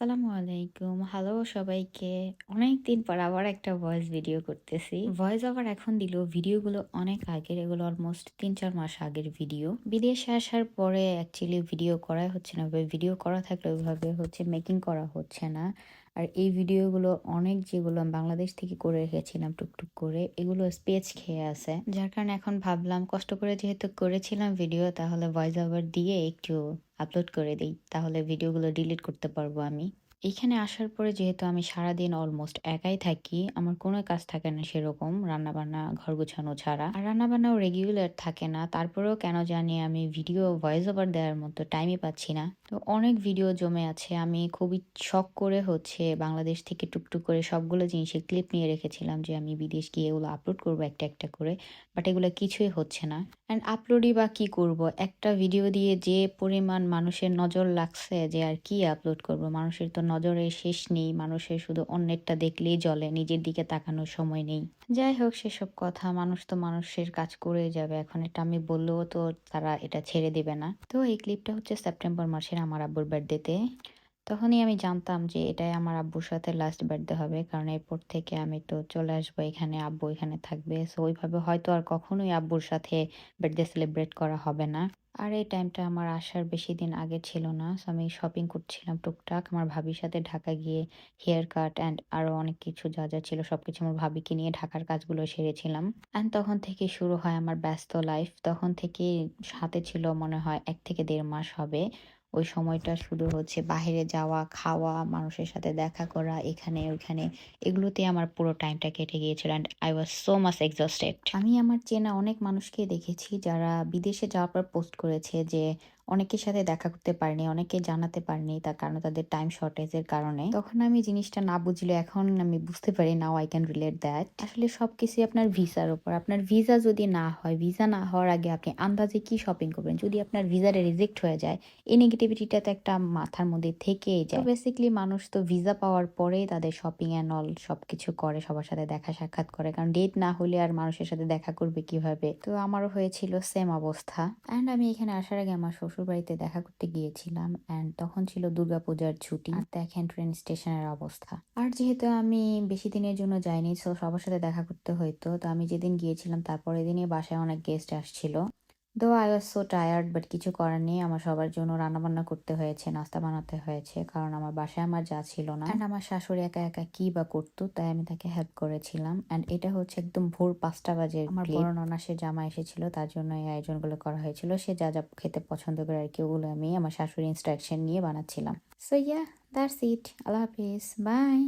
আসসালামু আলাইকুম। হ্যালো সবাইকে। অনেক দিন পর আবার একটা ভয়েস ভিডিও করতেছি। ভয়েস আবার এখন দিল ভিডিওগুলো অনেক আগের, এগুলো অলমোস্ট তিন চার মাস আগের ভিডিও বিদেশে আসার পরে অ্যাকচুয়ালি ভিডিও করাই হচ্ছে না ভিডিও করা থাকলে ওইভাবে হচ্ছে মেকিং করা হচ্ছে না। আর এই ভিডিওগুলো অনেক যেগুলো আমি বাংলাদেশ থেকে করে রেখেছিলাম টুকটুক করে, এগুলো স্পেচ খেয়ে আছে। যার কারণে এখন ভাবলাম, কষ্ট করে যেহেতু করেছিলাম ভিডিও, তাহলে ভয়েস ওভার দিয়ে একটু আপলোড করে দিই, তাহলে ভিডিওগুলো ডিলিট করতে পারব আমি। এইখানে আসার পরে যেহেতু আমি সারাদিন অলমোস্ট একাই থাকি, আমার কোনো কাজ থাকে না সেরকম, রান্নাবান্না, ঘর গুছানো ছাড়া। আর রান্নাবান্নাও রেগুলার থাকে না, তারপরেও কেন জানি আমি ভিডিও ভয়েস ওভার দেওয়ার মতো টাইমই পাচ্ছি না। তো অনেক ভিডিও জমে আছে, আমি খুবই শখ করে হচ্ছে বাংলাদেশ থেকে টুকটুক করে সবগুলো জিনিসের ক্লিপ নিয়ে রেখেছিলাম যে আমি বিদেশ গিয়ে এগুলো আপলোড করব একটা একটা করে বাট এগুলো কিছুই হচ্ছে না। অ্যান্ড আপলোডই বা কি করব? একটা ভিডিও দিয়ে যে পরিমাণ মানুষের নজর লাগছে যে আর কি আপলোড করব, মানুষের তো নজরে শেষ নেই। মানুষের শুধু অন্যেরটা দেখলেই জলে নিজের দিকে তাকানোর সময় নেই। যাই হোক, সেসব কথা, মানুষ তো মানুষের কাজ করে যাবে। এখন এটা আমি বললেও তো তারা এটা ছেড়ে দেবে না। তো এই ক্লিপটা হচ্ছে সেপ্টেম্বর মাসের আমার আব্বুর বার্থডেতে তখনই আমি জানতাম যে এটাই আমার আব্বুর সাথে লাস্ট বার্থডে হবে। কারণ এরপর থেকে আমি তো চলে আসব, এখানে আব্বু এখানে থাকবে। সো ওইভাবে হয়তো আর কখনোই আব্বুর সাথে বার্থডে সেলিব্রেট করা হবে না। আর এই টাইমটা আমার আসার বেশি দিন আগে ছিল না। সো আমি শপিং করছিলাম টুকটাক। আমার ভাবির সাথে ঢাকা গিয়ে হেয়ার কাট অ্যান্ড আরও অনেক কিছু যা যা ছিল সব কিছু আমার ভাবিকে নিয়ে ঢাকার কাজগুলো সেরেছিলাম। অ্যান্ড তখন থেকে শুরু হয় আমার ব্যস্ত লাইফ তখন থেকে হাতে ছিল মনে হয় এক থেকে দেড় মাস হবে। ওই সময়টা শুধু হচ্ছে। বাহিরে যাওয়া, খাওয়া, মানুষের সাথে দেখা করা, এখানে, ওইখানে এগুলোতে আমার পুরো টাইমটা কেটে গিয়েছিল and I was so much exhausted আমি আমার চেনা অনেক মানুষকে দেখেছি যারা বিদেশে যাওয়ার পর পোস্ট করেছে যে অনেকের সাথে দেখা করতে পারিনি, অনেকে জানাতে পারিনি তার কারণ তাদের টাইম শর্টেজের কারণে। তখন আমি জিনিসটা না বুঝলে এখন আমি বুঝতে পারি now I can relate that আসলে সব কিছুই আপনার ভিসার উপর। আপনার ভিসা যদি না হয়, ভিসা না হওয়ার আগে আপনি আন্দাজে কি শপিং করবেন? যদি আপনার ভিসাটা রিজেক্ট হয়ে যায়, এই নেগেটিভিটিটা তো একটা মাথার মধ্যে থেকেই যায়। বেসিক্যালি মানুষ তো ভিসা পাওয়ার পরেই তাদের শপিং অ্যান্ড অল সব কিছু করে, সবার সাথে দেখা সাক্ষাৎ করে। কারণ ডেট না হলে আর মানুষের সাথে দেখা করবে কীভাবে? তো আমারও হয়েছিল সেম অবস্থা। অ্যান্ড আমি এখানে আসার আগে আমার শ্বশুর বাড়িতে দেখা করতে গিয়েছিলাম অ্যান্ড তখন ছিল দুর্গাপূজার ছুটি। আর দেখেন ট্রেন স্টেশনের অবস্থা। আর যেহেতু আমি বেশি দিনের জন্য যাইনি সো সবার সাথে দেখা করতে হইতো। তো আমি যেদিন গিয়েছিলাম, তারপরের দিনই বাসায় অনেক গেস্ট আসছিল। Though I was so tired but কিছু করার নেই। আমার সবার জন্য রান্নাবান্না করতে হয়েছে নাস্তা বানাতে হয়েছে কারণ আমার বাসায় আমার যা ছিল না। অ্যান্ড আমার শাশুড়ি একা একা কি বা করতো তাই আমি তাকে হেল্প করেছিলাম। অ্যান্ড এটা হচ্ছে একদম ভোর পাঁচটা বাজে আমার বড় ননা সে জামা এসেছিল তার জন্য এই আয়োজনগুলো করা হয়েছিল। সে যা যা খেতে পছন্দ করে আর কি ওগুলো আমি আমার শাশুড়ি ইনস্ট্রাকশন নিয়ে বানাচ্ছিলাম। সো ইয়া দ্যাটস ইট আল্লাহ হাফিজ। বাই